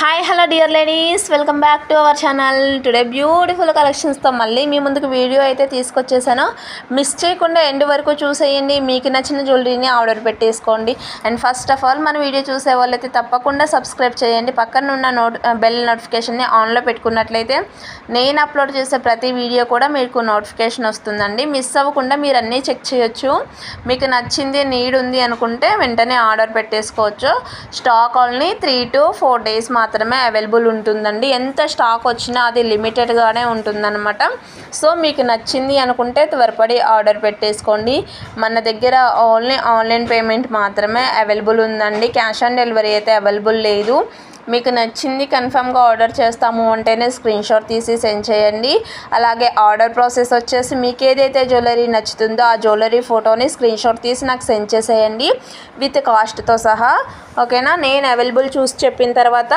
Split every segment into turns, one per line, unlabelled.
Hi hello dear ladies welcome back to our channel today beautiful కలెక్షన్స్తో మళ్ళీ మీ ముందుకు video అయితే తీసుకొచ్చేసాను. Miss చేయకుండా end వరకు చూసేయండి. మీకు నచ్చిన జ్యువెలరీని ఆర్డర్ పెట్టేసుకోండి. అండ్ ఫస్ట్ ఆఫ్ ఆల్ మన వీడియో చూసే వాళ్ళైతే తప్పకుండా సబ్స్క్రైబ్ చేయండి. పక్కన ఉన్న నోట్ బెల్ నోటిఫికేషన్ని ఆన్లో పెట్టుకున్నట్లయితే నేను అప్లోడ్ చేసే ప్రతి వీడియో కూడా మీకు నోటిఫికేషన్ వస్తుందండి. మిస్ అవ్వకుండా మీరు అన్నీ చెక్ చేయొచ్చు. మీకు నచ్చింది నీడ్ ఉంది అనుకుంటే వెంటనే ఆర్డర్ పెట్టేసుకోవచ్చు. స్టాక్ ఆల్ని త్రీ టు ఫోర్ డేస్ మాత్రం మాత్రమే అవైలబుల్ ఉంటుందండి. ఎంత స్టాక్ వచ్చినా అది లిమిటెడ్గానే ఉంటుందన్నమాట. సో మీకు నచ్చింది అనుకుంటే త్వరపడి ఆర్డర్ పెట్టేసుకోండి. మన దగ్గర ఓన్లీ ఆన్లైన్ పేమెంట్ మాత్రమే అవైలబుల్ ఉందండి. క్యాష్ ఆన్ డెలివరీ అయితే అవైలబుల్ లేదు. మీకు నచ్చింది కన్ఫామ్గా ఆర్డర్ చేస్తాము అంటేనే స్క్రీన్ షాట్ తీసి సెండ్ చేయండి. అలాగే ఆర్డర్ ప్రాసెస్ వచ్చేసి మీకు ఏదైతే జ్యువెలరీ నచ్చుతుందో ఆ జ్యువెలరీ ఫోటోని స్క్రీన్ షాట్ తీసి నాకు సెండ్ చేసేయండి. విత్ కాస్ట్తో సహా. ఓకేనా? నేను అవైలబుల్ చూసి చెప్పిన తర్వాత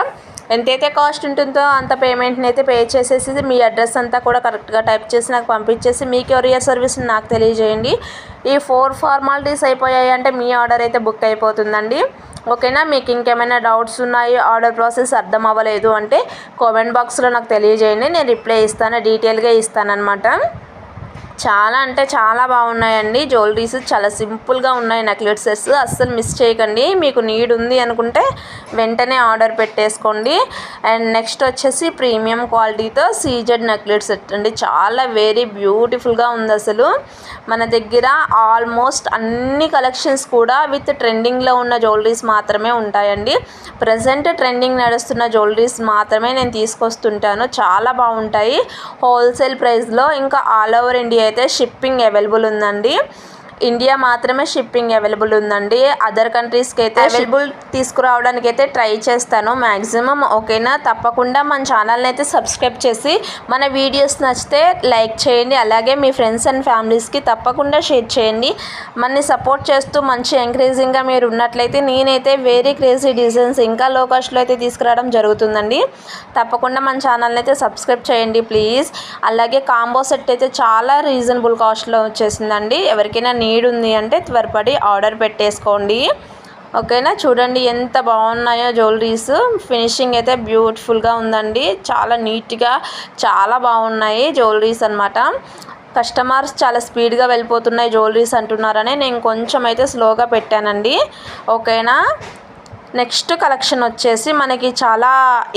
ఎంతైతే కాస్ట్ ఉంటుందో అంత పేమెంట్ని అయితే పే చేసేసి మీ అడ్రస్ అంతా కూడా కరెక్ట్గా టైప్ చేసి నాకు పంపించేసి మీ కొరియర్ సర్వీస్ని నాకు తెలియజేయండి. ఈ ఫోర్ ఫార్మాలిటీస్ అయిపోయాయి అంటే మీ ఆర్డర్ అయితే బుక్ అయిపోతుందండి. ఓకేనా? మీకు ఇంకేమైనా డౌట్స్ ఉన్నాయి ఆర్డర్ ప్రాసెస్ అర్థం అవ్వలేదు అంటే కామెంట్ బాక్స్లో నాకు తెలియజేయండి. నేను రిప్లై ఇస్తాను డీటెయిల్గా ఇస్తానమాట చాలా అంటే చాలా బాగున్నాయండి. జ్యువెలరీస్ చాలా సింపుల్గా ఉన్నాయి. నెక్లెసెస్ అస్సలు మిస్ చేయకండి. మీకు నీడ్ ఉంది అనుకుంటే వెంటనే ఆర్డర్ పెట్టేసుకోండి. అండ్ నెక్స్ట్ వచ్చేసి ప్రీమియం క్వాలిటీతో సీజెడ్ నెక్లెట్ సెట్ అండి. చాలా వెరీ బ్యూటిఫుల్గా ఉంది అసలు. మన దగ్గర ఆల్మోస్ట్ అన్ని కలెక్షన్స్ కూడా విత్ ట్రెండింగ్లో ఉన్న జ్యువెలరీస్ మాత్రమే ఉంటాయండి. ప్రజెంట్ ట్రెండింగ్ నడుస్తున్న జ్యువెలరీస్ మాత్రమే నేను తీసుకొస్తుంటాను. చాలా బాగుంటాయి. హోల్సేల్ ప్రైస్లో ఇంకా ఆల్ ఓవర్ ఇండియా అయితే షిప్పింగ్ అవైలబుల్ ఉందండి. ఇండియా మాత్రమే షిప్పింగ్ అవైలబుల్ ఉందండి. అదర్ కంట్రీస్కి అయితే అవైలబుల్ తీసుకురావడానికి అయితే ట్రై చేస్తాను మ్యాక్సిమం ఓకేనా? తప్పకుండా మన ఛానల్ని అయితే సబ్స్క్రైబ్ చేసి మన వీడియోస్ నచ్చితే లైక్ చేయండి. అలాగే మీ ఫ్రెండ్స్ అండ్ ఫ్యామిలీస్కి తప్పకుండా షేర్ చేయండి. మనని సపోర్ట్ చేస్తూ మంచి ఎంకరేజింగ్గా మీరు ఉన్నట్లయితే నేనైతే వేరే క్రేజీ డిజైన్స్ ఇంకా లో కాస్ట్లో అయితే తీసుకురావడం జరుగుతుందండి. తప్పకుండా మన ఛానల్ని అయితే సబ్స్క్రైబ్ చేయండి ప్లీజ్ అలాగే కాంబో సెట్ అయితే చాలా రీజనబుల్ కాస్ట్లో వచ్చేసిందండి. ఎవరికైనా నీ నీడ్ ఉంది అంటే త్వరపడి ఆర్డర్ పెట్టేసుకోండి. ఓకేనా? చూడండి ఎంత బాగున్నాయో జ్యువెలరీస్. ఫినిషింగ్ అయితే బ్యూటిఫుల్గా ఉందండి. చాలా నీట్గా చాలా బాగున్నాయి జ్యువెలరీస్ అనమాట కస్టమర్స్ చాలా స్పీడ్గా వెళ్ళిపోతున్నాయి జ్యువెలరీస్ అంటున్నారని నేను కొంచెం అయితే స్లోగా పెట్టానండి. ఓకేనా? నెక్స్ట్ కలెక్షన్ వచ్చేసి మనకి చాలా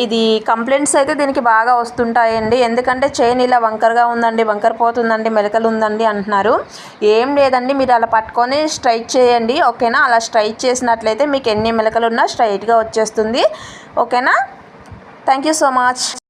ఇది కంప్లైంట్స్ అయితే దీనికి బాగా వస్తుంటాయండి. ఎందుకంటే చైన్ ఇలా వంకరగా ఉందండి వంకర పోతుందండి మెలకలు ఉందండి అంటున్నారు. ఏం లేదండి మీరు అలా పట్టుకొని స్ట్రైట్ చేయండి ఓకేనా? అలా స్ట్రైట్ చేసినట్లయితే మీకు ఎన్ని మెలకలు ఉన్నా స్ట్రైట్గా వచ్చేస్తుంది. ఓకేనా? Thank you so much.